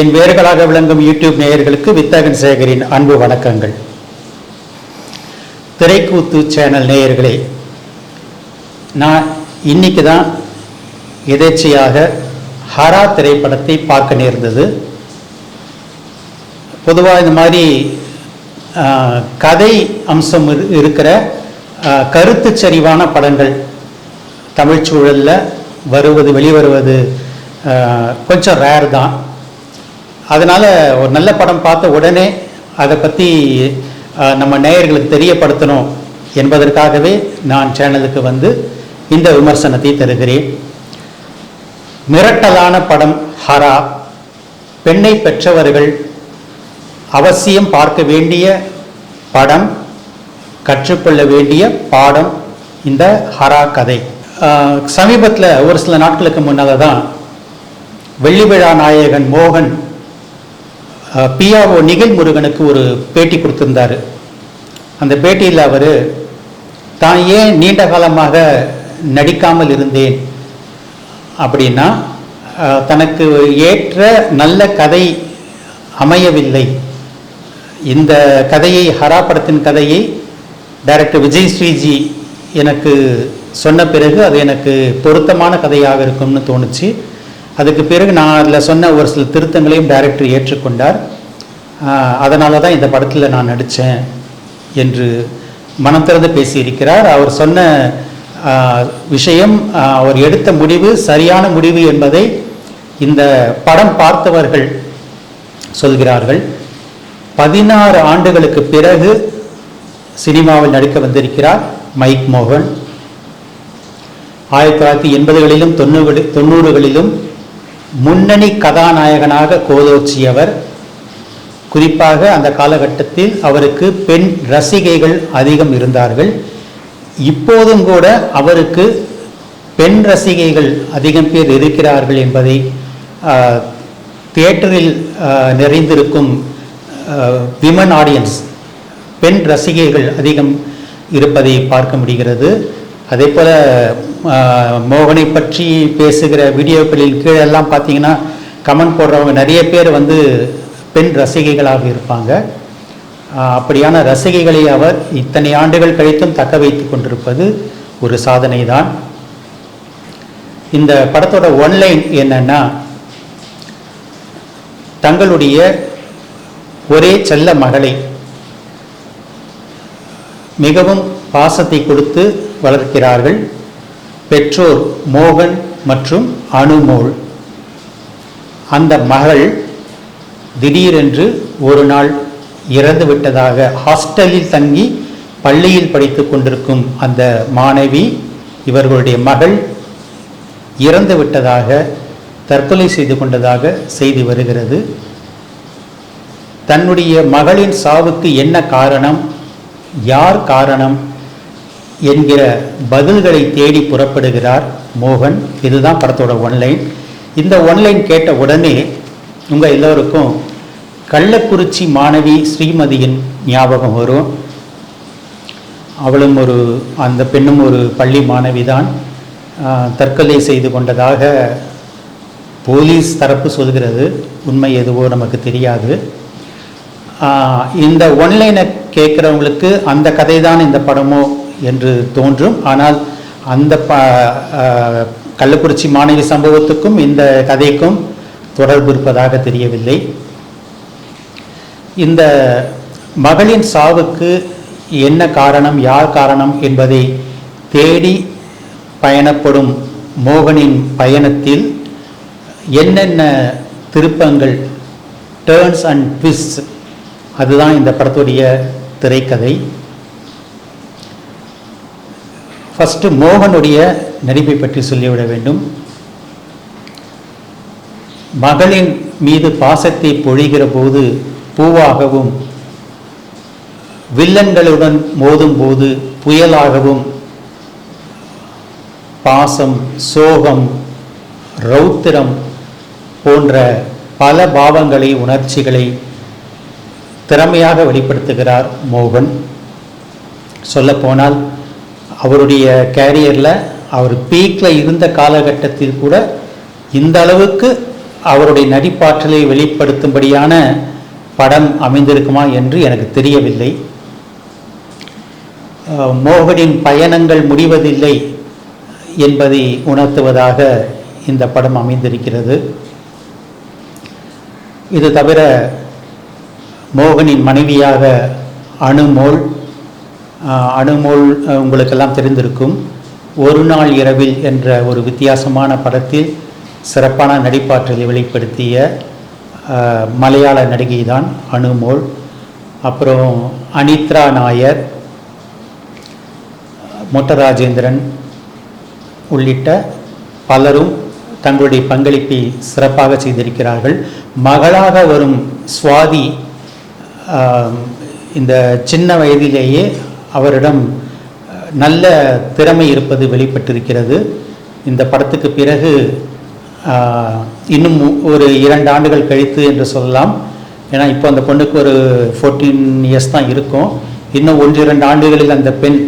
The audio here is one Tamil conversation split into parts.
என் வேர்களாக விளங்கும் யூடியூப் நேயர்களுக்கு வித்தகன் சேகரின் அன்பு வணக்கங்கள். திரைக்கூத்து சேனல் நேயர்களே நான் இன்னைக்கு தான் எதேச்சையாக ஹரா திரைப்படத்தை பார்க்க நேர்ந்தது. பொதுவாக இந்த மாதிரி கதை அம்சம் இரு- இருக்கிற கருத்து சரிவான படங்கள் தமிழ் சூழலில் வருவது வெளிவருவது கொஞ்சம் ரேர் தான். அதனால் ஒரு நல்ல படம் பார்த்த உடனே அதை பற்றி நம்ம நேயர்களுக்கு தெரியப்படுத்தணும் என்பதற்காகவே நான் சேனலுக்கு வந்து இந்த விமர்சனத்தை தருகிறேன். மிரட்டலான படம் ஹரா. பெண்ணை பெற்றவர்கள் அவசியம் பார்க்க வேண்டிய படம் கற்றுக்கொள்ள வேண்டிய பாடம் இந்த ஹரா கதை. சமீபத்தில் ஒரு சில நாட்களுக்கு முன்னால் தான் வெள்ளி விழா நாயகன் மோகன் பிஆர்ஓ நிகில் முருகனுக்கு ஒரு பேட்டி கொடுத்திருந்தாரு. அந்த பேட்டியில் அவர் தான் ஏன் நீண்ட காலமாக நடிக்காமல் இருந்தேன்? அப்படின்னா தனக்கு ஏற்ற நல்ல கதை அமையவில்லை. இந்த கதையை ஹரா படத்தின் கதையை டைரக்டர் விஜய் ஸ்ரீஜி எனக்கு சொன்ன பிறகு அது எனக்கு பொருத்தமான கதையாக இருக்கும்னு தோணுச்சு. அதுக்கு பிறகு நான் அதில் சொன்ன ஒரு சில திருத்தங்களையும் டைரக்டர் ஏற்றுக்கொண்டார். அதனால தான் இந்த படத்தில் நான் நடித்தேன் என்று மனம் திறந்து பேசியிருக்கிறார். அவர் சொன்ன விஷயம் அவர் எடுத்த முடிவு சரியான முடிவு என்பதை இந்த படம் பார்த்தவர்கள் சொல்கிறார்கள். பதினாறு ஆண்டுகளுக்கு பிறகு சினிமாவில் நடிக்க வந்திருக்கிறார் மைக் மோகன். ஆயிரத்தி தொள்ளாயிரத்தி எண்பதுகளிலும் தொண்ணூறு தொண்ணூறுகளிலும் முன்னணி கதாநாயகனாக கோலோச்சியவர் குறிப்பாக அந்த காலகட்டத்தில் அவருக்கு பெண் ரசிகைகள் அதிகம் இருந்தார்கள். இப்போதும் கூட அவருக்கு பெண் ரசிகைகள் அதிகம் பேர் இருக்கிறார்கள் என்பதை தியேட்டரில் நிறைந்திருக்கும் விமன் ஆடியன்ஸ் பெண் ரசிகைகள் அதிகம் இருப்பதை பார்க்க முடிகிறது. அதே போல மோகனை பற்றி பேசுகிற வீடியோக்களில் கீழெல்லாம் பார்த்தீங்கன்னா கமெண்ட் போடுறவங்க நிறைய பேர் வந்து பெண் ரசிகைகளாக இருப்பாங்க. அப்படியான ரசிகைகளை அவர் இத்தனை ஆண்டுகள் கழித்தும் தக்க வைத்து கொண்டிருப்பது ஒரு சாதனை தான் இந்த படத்தோட ஒன்லைன் என்னன்னா தங்களுடைய ஒரே செல்ல மகளை மிகவும் பாசத்தை கொடுத்து வளர்க்கிறார்கள். பெற்றோர் மோகன் மற்றும் அனுமோள். அந்த மகள் திடீரென்று ஒரு நாள் இறந்து விட்டதாக ஹாஸ்டலில் தங்கி பள்ளியில் படித்து கொண்டிருக்கும் அந்த மாணவி இவர்களுடைய மகள் இறந்து விட்டதாக தற்கொலை செய்து கொண்டதாக செய்தி வருகிறது. தன்னுடைய மகளின் சாவுக்கு என்ன காரணம் யார் காரணம் என்கிற பதில்களை தேடி புறப்படுகிறார் மோகன். இதுதான் படத்தோட ஒன்லைன் இந்த ஒன்லைன் கேட்ட உடனே உங்கள் எல்லோருக்கும் கள்ளக்குறிச்சி மாணவி ஸ்ரீமதியின் ஞாபகம் வரும். அவளும் ஒரு அந்த பெண்ணும் ஒரு பள்ளி மாணவி தான் தற்கொலை செய்து கொண்டதாக போலீஸ் தரப்பு சொல்கிறது. உண்மை எதுவோ நமக்கு தெரியாது. இந்த ஒன்லைனை கேட்குறவங்களுக்கு அந்த கதை தான் இந்த படமோ என்று தோன்றும். ஆனால் அந்த ப கள்ளக்குறிச்சி மாணவி சம்பவத்துக்கும் இந்த கதைக்கும் தொடர்பு இருப்பதாக தெரியவில்லை. இந்த மகளின் சாவுக்கு என்ன காரணம் யார் காரணம் என்பதை தேடி பயணப்படும் மோகனின் பயணத்தில் என்னென்ன திருப்பங்கள் டேர்ன்ஸ் அண்ட் ட்விஸ்ட் அதுதான் இந்த படத்துடைய திரைக்கதை. ஃபஸ்ட்டு மோகனுடைய நடிப்பை பற்றி சொல்லிவிட வேண்டும். மகளின் மீது பாசத்தை பொழிகிற போது பூவாகவும் வில்லன்களுடன் மோதும் போது புயலாகவும் பாசம் சோகம் ரௌத்திரம் போன்ற பல பாவங்களை உணர்ச்சிகளை திறமையாக வெளிப்படுத்துகிறார் மோகன். சொல்லப்போனால் அவருடைய கேரியரில் அவர் பீக்கில் இருந்த காலகட்டத்தில் கூட இந்த அளவுக்கு அவருடைய நடிப்பாற்றலை வெளிப்படுத்தும்படியான படம் அமைந்திருக்குமா என்று எனக்கு தெரியவில்லை. மோகனின் பயணங்கள் முடிவதில்லை என்பதை உணர்த்துவதாக இந்த படம் அமைந்திருக்கிறது. இது தவிர மோகனின் மனைவியாக அணுமோள் அஹ், உங்களுக்கெல்லாம் தெரிந்திருக்கும். ஒரு நாள் இரவில் என்ற ஒரு வித்தியாசமான படத்தில் சிறப்பான நடிப்பாற்றலை வெளிப்படுத்திய மலையாள நடிகை தான் அணுமோள் அப்புறம் அனித்ரா நாயர் மொட்டராஜேந்திரன் உள்ளிட்ட பலரும் தங்களுடைய பங்களிப்பை சிறப்பாக செய்திருக்கிறார்கள். மகளாக வரும் சுவாதி இந்த சின்ன வயதிலேயே அவரிடம் நல்ல திறமை இருப்பது வெளிப்பட்டிருக்கிறது. இந்த படத்துக்கு பிறகு இன்னும் ஒரு இரண்டு ஆண்டுகள் கழித்து என்று சொல்லலாம். ஏன்னா இப்போ அந்த பொண்ணுக்கு ஒரு ஃபோர்டீன் இயர்ஸ் தான் இருக்கும். இன்னும் ஒன்று இரண்டு ஆண்டுகளில் அந்த பெண்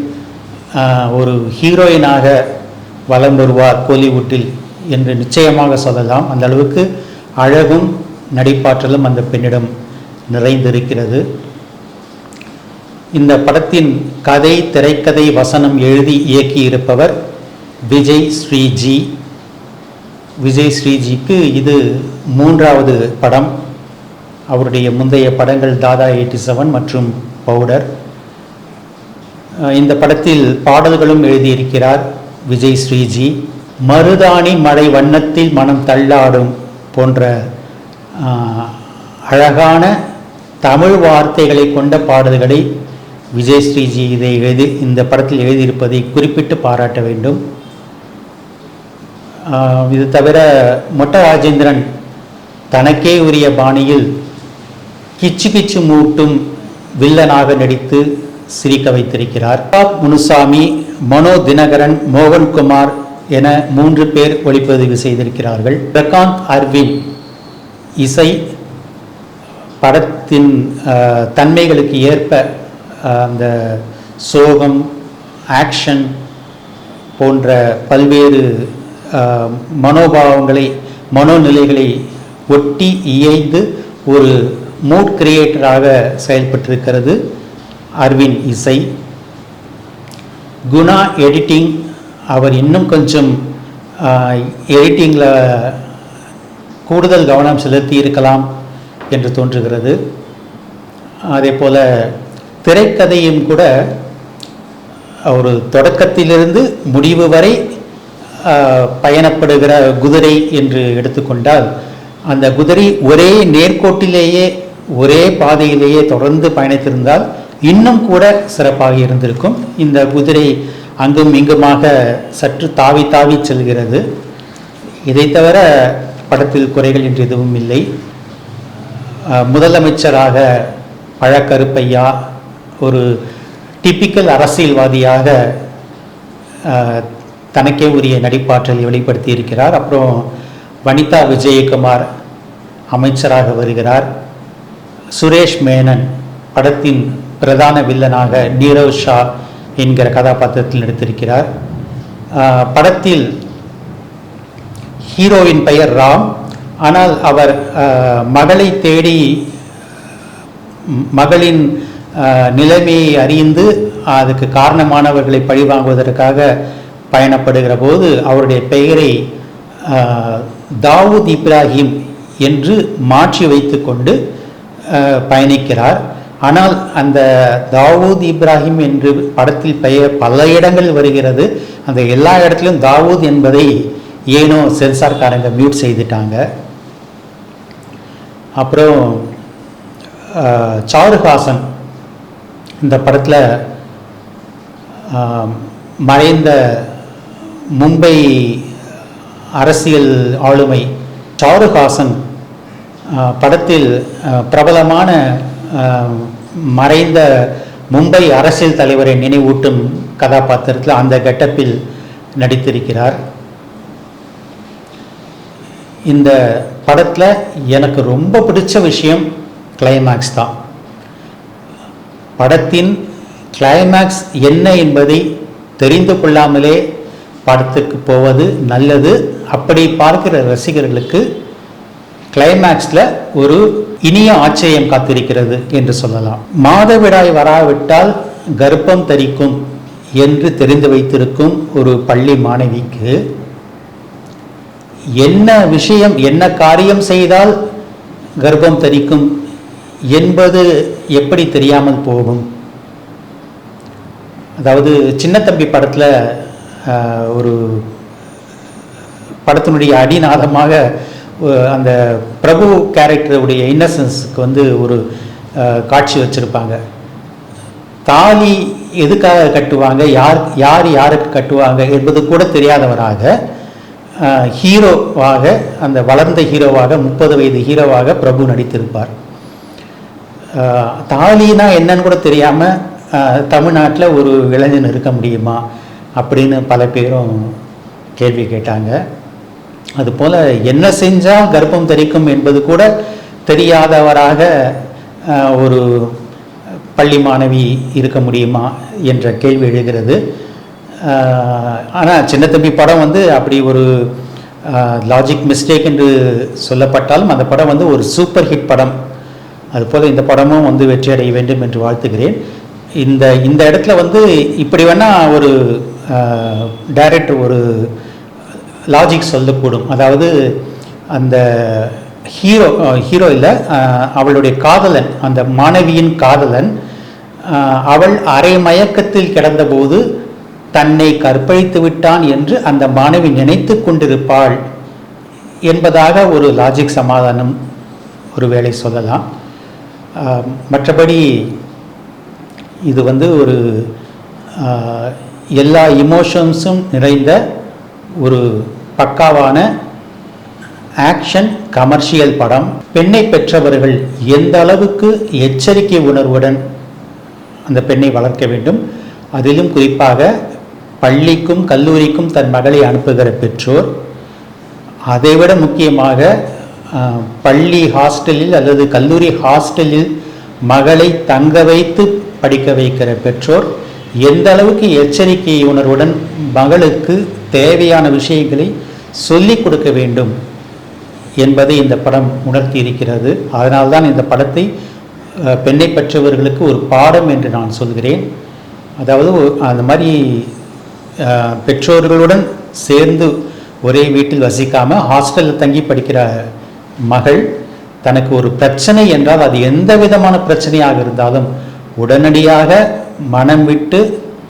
ஒரு ஹீரோயினாக வலம் வருவார் கோலிவுட்டில் என்று நிச்சயமாக சொல்லலாம். அந்த அளவுக்கு அழகும் நடிப்பாற்றலும் அந்த பெண்ணிடம் நிறைந்திருக்கிறது. இந்த படத்தின் கதை திரைக்கதை வசனம் எழுதி இயக்கியிருப்பவர் விஜய் ஸ்ரீஜி. விஜய் ஸ்ரீஜிக்கு இது மூன்றாவது படம். அவருடைய முந்தைய படங்கள் தாதா எயிட்டி செவன் மற்றும் பவுடர். இந்த படத்தில் பாடல்களும் எழுதியிருக்கிறார் விஜய் ஸ்ரீஜி. மருதாணி மழை வண்ணத்தில் மனம் தள்ளாடும் போன்ற அழகான தமிழ் வார்த்தைகளை கொண்ட பாடல்களை விஜய் ஸ்ரீஜி இதை எழுதி இந்த படத்தில் எழுதியிருப்பதை குறிப்பிட்டு பாராட்ட வேண்டும். இது தவிர மொட்ட ராஜேந்திரன் தனக்கே உரிய பாணியில் கிச்சு கிச்சு மூட்டும் வில்லனாக நடித்து சிரிக்க வைத்திருக்கிறார். முனுசாமி மனோ தினகரன் மோகன்குமார் என மூன்று பேர் ஒளிப்பதிவு செய்திருக்கிறார்கள். பிரகாந்த் அர்வின் இசை படத்தின் தன்மைகளுக்கு ஏற்ப அந்த சோகம் ஆக்ஷன் போன்ற பல்வேறு மனோபாவங்களை மனோநிலைகளை ஒட்டி இயைந்து ஒரு மூட் கிரியேட்டராக செயல்பட்டிருக்கிறது அர்வின் இசை. குணா எடிட்டிங் அவர் இன்னும் கொஞ்சம் எடிட்டிங்கில் கூடுதல் கவனம் செலுத்தி இருக்கலாம் என்று தோன்றுகிறது. அதே போல் திரைக்கதையும் கூட ஒரு தொடக்கத்திலிருந்து முடிவு வரை பயணப்படுகிற குதிரை என்று எடுத்துக்கொண்டால் அந்த குதிரை ஒரே நேர்கோட்டிலேயே ஒரே பாதையிலேயே தொடர்ந்து பயணித்திருந்தால் இன்னும் கூட சிறப்பாக இருந்திருக்கும். இந்த குதிரை அங்கும் இங்குமாக சற்று தாவி தாவி செல்கிறது. இதை தவிர படத்தில் குறைகள் என்று எதுவும் இல்லை. முதலமைச்சராக பழக்கருப்பையா ஒரு டிப்பிக்கல் அரசியல்வாதியாக தனக்கே உரிய நடிப்பாற்றலை வெளிப்படுத்தி இருக்கிறார். அப்புறம் வனிதா விஜயகுமார் அமைச்சராக வருகிறார். சுரேஷ் மேனன் படத்தின் பிரதான வில்லனாக நீரவ் ஷா என்கிற கதாபாத்திரத்தில் நடித்திருக்கிறார். படத்தில் ஹீரோவின் பெயர் ராம். ஆனால் அவர் மகளை தேடி மகளின் நிலைமையை அறிந்து அதுக்கு காரணமானவர்களை பழிவாங்குவதற்காக பயணப்படுகிற போது அவருடைய பெயரை தாவூத் இப்ராஹிம் என்று மாற்றி வைத்துக்கொண்டு கொண்டு பயணிக்கிறார். ஆனால் அந்த தாவூத் இப்ராஹிம் என்று படத்தில் பெயர் பல இடங்கள் வருகிறது. அந்த எல்லா இடத்துலையும் தாவூத் என்பதை ஏனோ சென்சார்காரங்க மியூட் செய்துட்டாங்க. அப்புறம் சாருஹாசன் இந்த படத்தில் மறைந்த மும்பை அரசியல் ஆளுமை சாருஹாசன் படத்தில் பிரபலமான மறைந்த மும்பை அரசியல் தலைவரை நினைவூட்டும் கதாபாத்திரத்தில் அந்த கெட்டப்பில் நடித்திருக்கிறார். இந்த படத்தில் எனக்கு ரொம்ப பிடிச்ச விஷயம் கிளைமேக்ஸ் தான். படத்தின் கிளைமேக்ஸ் என்ன என்பதை தெரிந்து கொள்ளாமலே படத்துக்கு போவது நல்லது. அப்படி பார்க்கிற ரசிகர்களுக்கு கிளைமேக்ஸில் ஒரு இனிய ஆச்சரியம் காத்திருக்கிறது என்று சொல்லலாம். மாதவிடாய் வராவிட்டால் கர்ப்பம் தரிக்கும் என்று தெரிந்து வைத்திருக்கும் ஒரு பள்ளி மாணவிக்கு என்ன விஷயம் என்ன காரியம் செய்தால் கர்ப்பம் தரிக்கும் என்பது எப்படி தெரியாமல் போகும்? அதாவது சின்னத்தம்பி படத்தில் ஒரு படத்தினுடைய அடிநாதமாக அந்த பிரபு கேரக்டருடைய இன்னசென்ஸுக்கு வந்து ஒரு காட்சி வச்சுருப்பாங்க. தாலி எதுக்காக கட்டுவாங்க? யார் யார் யாருக்கு கட்டுவாங்க என்பது கூட தெரியாதவராக ஹீரோவாக அந்த வளர்ந்த ஹீரோவாக முப்பது வயது ஹீரோவாக பிரபு நடித்திருப்பார். தாலினா என்னன்னு கூட தெரியாமல் தமிழ்நாட்டில் ஒரு இளைஞன் இருக்க முடியுமா அப்படின்னு பல பேரும் கேள்வி கேட்டாங்க. அதுபோல் என்ன செஞ்சால் கர்ப்பம் தெரிக்கும் என்பது கூட தெரியாதவராக ஒரு பள்ளி மாணவி இருக்க முடியுமா என்ற கேள்வி எழுகிறது. ஆனால் சின்னத்தம்பி படம் வந்து அப்படி ஒரு லாஜிக் மிஸ்டேக் என்று சொல்லப்பட்டாலும் அந்த படம் வந்து ஒரு சூப்பர் ஹிட் படம். அதுபோல் இந்த படமும் வந்து வெற்றி அடைய வேண்டும் என்று வாழ்த்துகிறேன். இந்த இந்த இடத்துல வந்து இப்படி வேணால் ஒரு டைரக்டர் ஒரு லாஜிக் சொல்லக்கூடும். அதாவது அந்த ஹீரோ ஹீரோ இல்லை அவளுடைய காதலன் அந்த மாணவியின் காதலன் அவள் அரை மயக்கத்தில் கிடந்தபோது தன்னை கற்பழித்து விட்டான் என்று அந்த மாணவி நினைத்து கொண்டிருப்பாள் என்பதாக ஒரு லாஜிக் சமாதானம் ஒருவேளை சொல்லலாம். மற்றபடி இது வந்து ஒரு எல்லா இமோஷன்ஸும் நிறைந்த ஒரு பக்காவான ஆக்ஷன் கமர்ஷியல் படம். பெண்ணை பெற்றவர்கள் எந்த அளவுக்கு எச்சரிக்கை உணர்வுடன் அந்த பெண்ணை வளர்க்க வேண்டும். அதிலும் குறிப்பாக பள்ளிக்கும் கல்லூரிக்கும் தன் மகளை அனுப்புகிற பெற்றோர். அதைவிட முக்கியமாக பள்ளி ஹாஸ்டலில் அல்லது கல்லூரி ஹாஸ்டலில் மகளை தங்க வைத்து படிக்க வைக்கிற பெற்றோர் எந்த அளவுக்கு எச்சரிக்கை உணர்வுடன் மகளுக்கு தேவையான விஷயங்களை சொல்லிக் கொடுக்க வேண்டும் என்பதை இந்த படம் உணர்த்தி இருக்கிறது. அதனால்தான் இந்த படத்தை பெண்ணை பெற்றவர்களுக்கு ஒரு பாடம் என்று நான் சொல்கிறேன். அதாவது அந்த மாதிரி பெற்றோர்களுடன் சேர்ந்து ஒரே வீட்டில் வசிக்காமல் ஹாஸ்டலில் தங்கி படிக்கிற மகள் தனக்கு ஒரு பிரச்சனை என்றால் அது எந்த விதமான பிரச்சனையாக இருந்தாலும் உடனடியாக மனம் விட்டு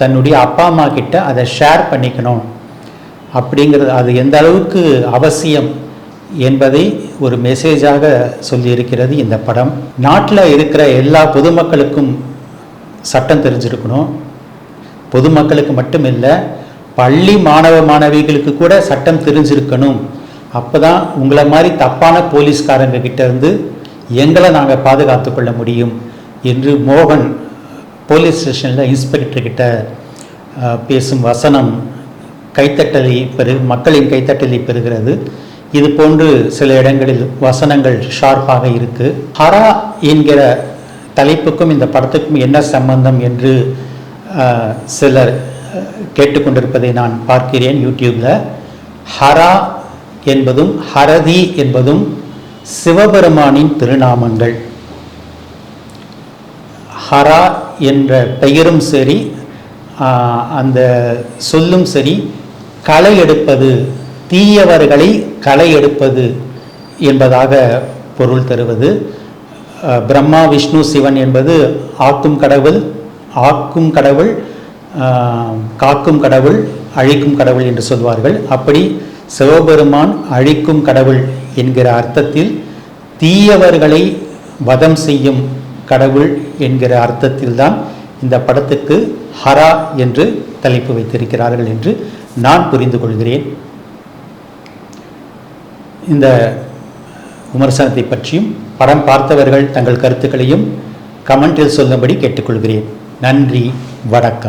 தன்னுடைய அப்பா அம்மா கிட்ட அதை ஷேர் பண்ணிக்கணும். அப்படிங்கிறது அது எந்த அளவுக்கு அவசியம் என்பதை ஒரு மெசேஜாக சொல்லியிருக்கிறது இந்த படம். நாட்டில் இருக்கிற எல்லா பொதுமக்களுக்கும் சட்டம் தெரிஞ்சிருக்கணும். பொதுமக்களுக்கு மட்டும் இல்லை பள்ளி மாணவ மாணவிகளுக்கு கூட சட்டம் தெரிஞ்சிருக்கணும். அப்போ தான் உங்களை மாதிரி தப்பான போலீஸ்காரங்க கிட்ட இருந்து எங்களை நாங்கள் பாதுகாத்து கொள்ள முடியும் என்று மோகன் போலீஸ் ஸ்டேஷனில் இன்ஸ்பெக்டர்கிட்ட பேசும் வசனம் கைத்தட்டலை பெரு மக்களின் கைத்தட்டலை பெறுகிறது. இது போன்று சில இடங்களில் வசனங்கள் ஷார்ப்பாக இருக்குது ஹரா என்கிற தலைப்புக்கும் இந்த படத்துக்கும் என்ன சம்பந்தம் என்று சிலர் கேட்டுக்கொண்டிருப்பதை நான் பார்க்கிறேன் யூடியூப்பில் ஹரா என்பதும் ஹரதி என்பதும் சிவபெருமானின் திருநாமங்கள். ஹரா என்ற பெயரும் சரி அந்த சொல்லும் சரி களை எடுப்பது தீயவர்களை களை எடுப்பது என்பதாக பொருள் தருவது. பிரம்மா விஷ்ணு சிவன் என்பது ஆக்கும் கடவுள் ஆக்கும் கடவுள் காக்கும் கடவுள் அழிக்கும் கடவுள் என்று சொல்வார்கள். அப்படி சிவபெருமான் அழிக்கும் கடவுள் என்கிற அர்த்தத்தில் தீயவர்களை வதம் செய்யும் கடவுள் என்கிற அர்த்தத்தில்தான் இந்த படத்துக்கு ஹரா என்று தலைப்பு வைத்திருக்கிறார்கள் என்று நான் புரிந்து கொள்கிறேன். இந்த விமர்சனத்தை பற்றியும் படம் பார்த்தவர்கள் தங்கள் கருத்துக்களையும் கமெண்டில் சொல்லும்படி கேட்டுக்கொள்கிறேன். நன்றி வணக்கம்.